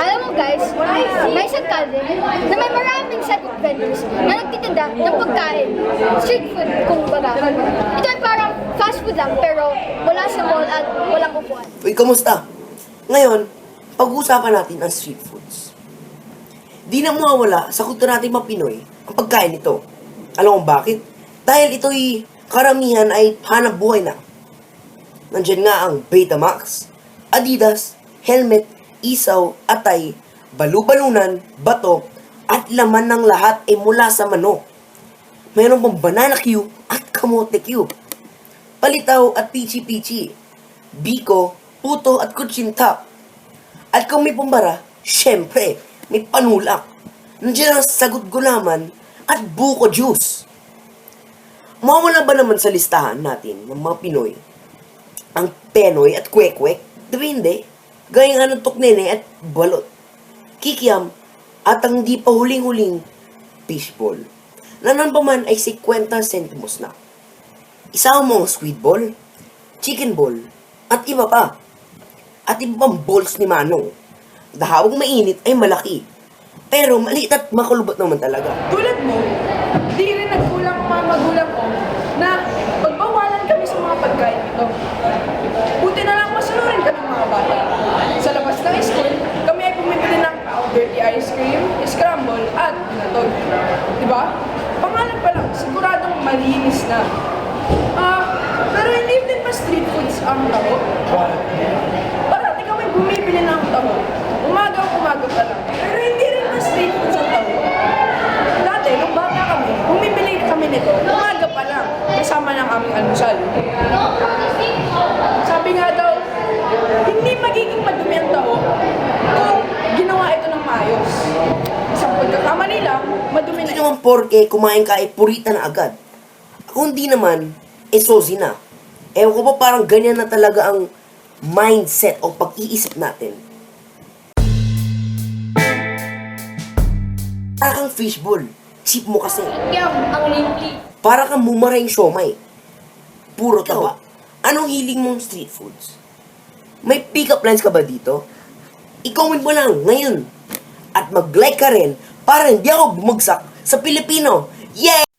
Alam mo guys, may isang kalye na may maraming of vendors na nagtitinda ng pagkain. Street food, kung baga. Ito ay parang fast food lang, pero wala sa mall at walang upuan. Uy, kamusta? Ngayon, pag-uusapan natin ang street foods. Di na mawawala sa kultura natin mga Pinoy ang pagkain nito. Alam mo bakit? Dahil ito'y karamihan ay hanap buhay na. Nandyan nga ang Betamax, Adidas, helmet, isaw, atay, balubalunan, bato, at laman ng lahat ay mula sa manok. Mayroon pang banana Q at kamote Q. Palitaw at pichi-pichi. Biko, puto at kutsinta. At kung may pumbara, syempre, may panulak. Nandiyan ang sagot gulaman at buko juice. Mawala ba naman sa listahan natin ng mga Pinoy ang penoy at kwek-kwek? Diba? Gaya nga ng tuknene at balot. Kikiam at ang di pa huling-huling fishball. Na pa man ay 50 centimos na. Isama mo ang squid ball, chicken ball, at iba pa. At iba pang balls ni Manong. Dahawang mainit ay malaki. Pero maliit at makulubot naman talaga. Tulad mo, di rin nagkulang ang mga magulang ko na pagbawalan kami sa mga pagkain ito. Buti na lang masunurin kami mga bata. Sa labas ng school, kami ay bumibili ng dirty ice cream, scramble, at binatog. Diba? Pangalan pa lang, siguradong malinis na. Ah, pero hindi din pa street foods ang taho. Parati kami bumibili ng taho. Umaga umaga pa lang. Pero hindi rin pa street foods ang taho. Dati, nung bata kami, bumibili kami nito, umaga pa lang, kasama ng aming almusal. Sabi nga daw, hindi magiging madumi ang taho kung ginawa ito ng maayos. Pagkakamali lang, madumi Hindi na naman porke kumain ka ay purita na agad. Kung di naman, eh sosi na. Ewan ko ba parang ganyan na talaga ang mindset o pag-iisip natin. Para kang fishball. Cheap mo kasi. Yum, ang limli. Para kang mumaring siomay. Puro taba. Anong hiling mong street foods? May pick-up lines ka ba dito? I-comment mo lang ngayon. At mag-like ka rin para hindi ako bumagsak sa Pilipino. Yay!